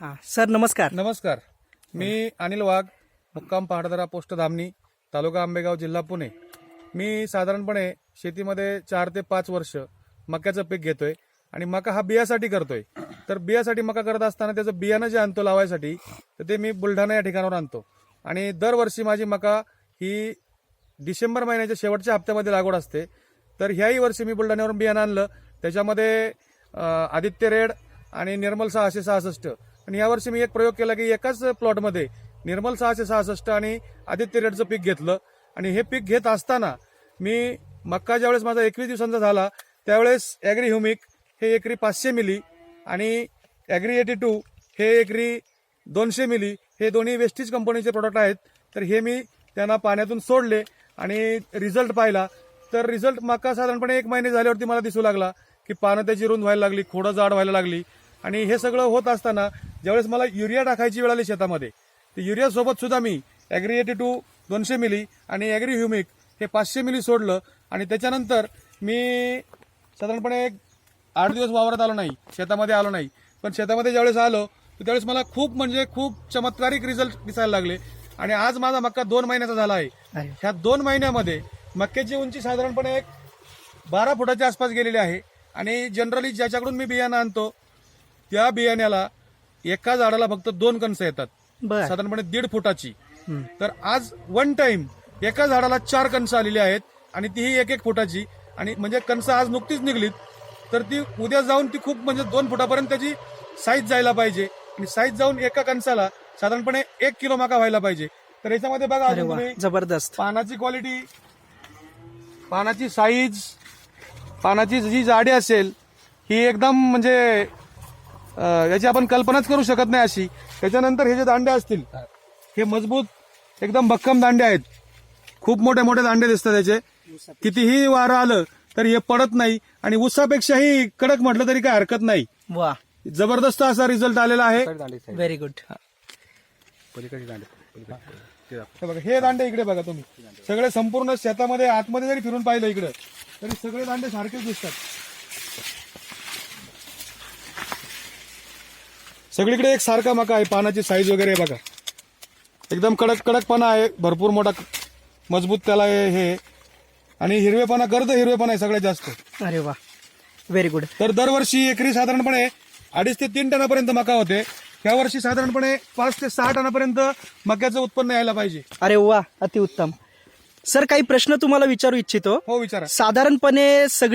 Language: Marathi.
हा सर नमस्कार. नमस्कार. मी अनिल वाघ मुक्काम पहाडदरा पोस्ट धामणी तालुका आंबेगाव जिल्हा पुणे. मी साधारणपणे शेतीमध्ये चार ते पाच वर्ष मक्याचं पीक घेतोय आणि मका हा बियासाठी करतोय. तर बियासाठी मका करत असताना त्याचं बियाणं जे आणतो लावायसाठी तर ते मी बुलढाणा या ठिकाणावर आणतो. आणि दरवर्षी माझी मका ही डिसेंबर महिन्याच्या शेवटच्या हप्त्यामध्ये लागवड असते. तर ह्याही वर्षी मी बुलढाण्यावरून बियाणं आणलं. त्याच्यामध्ये आदित्य रेड आणि निर्मल सहाशे सहासष्ट आणि यावर्षी मी एक प्रयोग केला की एकाच प्लॉटमध्ये निर्मल सहाशे सहासष्ट आणि आदित्य रेडचं पीक घेतलं. आणि हे पीक घेत असताना मी मक्का ज्यावेळेस माझा एकवीस दिवसांचा झाला त्यावेळेस ॲग्री ह्युमिक हे एकरी पाचशे मिली आणि ॲग्री एटी टू हे एकरी दोनशे मिली. हे दोन्ही वेस्टीज कंपनीचे प्रोडक्ट आहेत. तर हे मी त्यांना पाण्यातून सोडले आणि रिझल्ट पाहिला. तर रिझल्ट मका साधारणपणे एक महिने झाल्यावरती मला दिसू लागला की पानं त्याची रुंद व्हायला लागली खोडं जाड व्हायला लागली. आणि हे सगळं होत असताना ज्यावेळेस मला युरिया टाकायची वेळ आली शेतामध्ये तर युरिया सोबत सुद्धा मी ॲग्री एटी टू दोनशे मिली आणि ॲग्री ह्युमिक हे पाचशे मिली सोडलं आणि त्याच्यानंतर मी साधारणपणे एक आठ दिवस वावरात आलो नाही शेतामध्ये आलो नाही. पण शेतामध्ये ज्यावेळेस आलो तर त्यावेळेस मला खूप म्हणजे खूप चमत्कारिक रिझल्ट दिसायला लागले. आणि आज माझा मक्का दोन महिन्याचा झाला आहे. ह्या दोन महिन्यामध्ये मक्याची उंची साधारणपणे एक बारा फुटाच्या आसपास गेलेली आहे. आणि जनरली ज्याच्याकडून मी बियाणं आणतो त्या बियाण्याला एका झाडाला फक्त दोन कणसं येतात. बर. साधारणपणे दीड फुटाची. तर आज वन टाइम एका झाडाला चार कणसं आलेली आहेत आणि तीही एक एक फुटाची. आणि म्हणजे कणसं आज नुकतीच निघलीत. तर ती उद्या जाऊन ती खूप म्हणजे दोन फुटापर्यंत त्याची साईज जायला पाहिजे. आणि साईज जाऊन एका कणसाला साधारणपणे एक किलो मका व्हायला पाहिजे. तर याच्यामध्ये बघा अरे अजून वा तुम्ही. जबरदस्त. पानाची क्वालिटी पानाची साईज पानाची जी जाडी असेल ही एकदम म्हणजे याची आपण कल्पनाच करू शकत नाही अशी. त्याच्यानंतर हे जे दांडे असतील हे मजबूत एकदम भक्कम दांडे आहेत. खूप मोठे मोठे दांडे दिसतात त्याचे कितीही वारं आलं तर हे पडत नाही आणि उसापेक्षाही कडक म्हटलं तरी काय हरकत नाही. वा. जबरदस्त असा रिझल्ट आलेला आहे. व्हेरी गुड हे बघा हे दांडे इकडे बघा तुम्ही. सगळे संपूर्ण शेतामध्ये आतमध्ये जरी फिरून पाहिलं इकडे तरी सगळे दांडे सारखेच दिसतात. सगळीकडे एक सारखा मका आहे पानाची साईज वगैरे आहे बघा. एकदम कडक कडकपणा आहे भरपूर मोठा मजबूत त्याला हे हे. आणि हिरवेपणा गर्द हिरवेपणा आहे सगळ्यात जास्त. अरे वा. व्हेरी गुड तर दरवर्षी एकरी साधारणपणे अडीच ते तीन टनापर्यंत मका होते. या वर्षी साधारणपणे पाच ते सहा टनापर्यंत मक्याचं उत्पन्न यायला पाहिजे. अरे वा अतिउत्तम. सर काही प्रश्न तुम्हाला विचारू इच्छितो. हो विचारा. साधारणपणे सगळी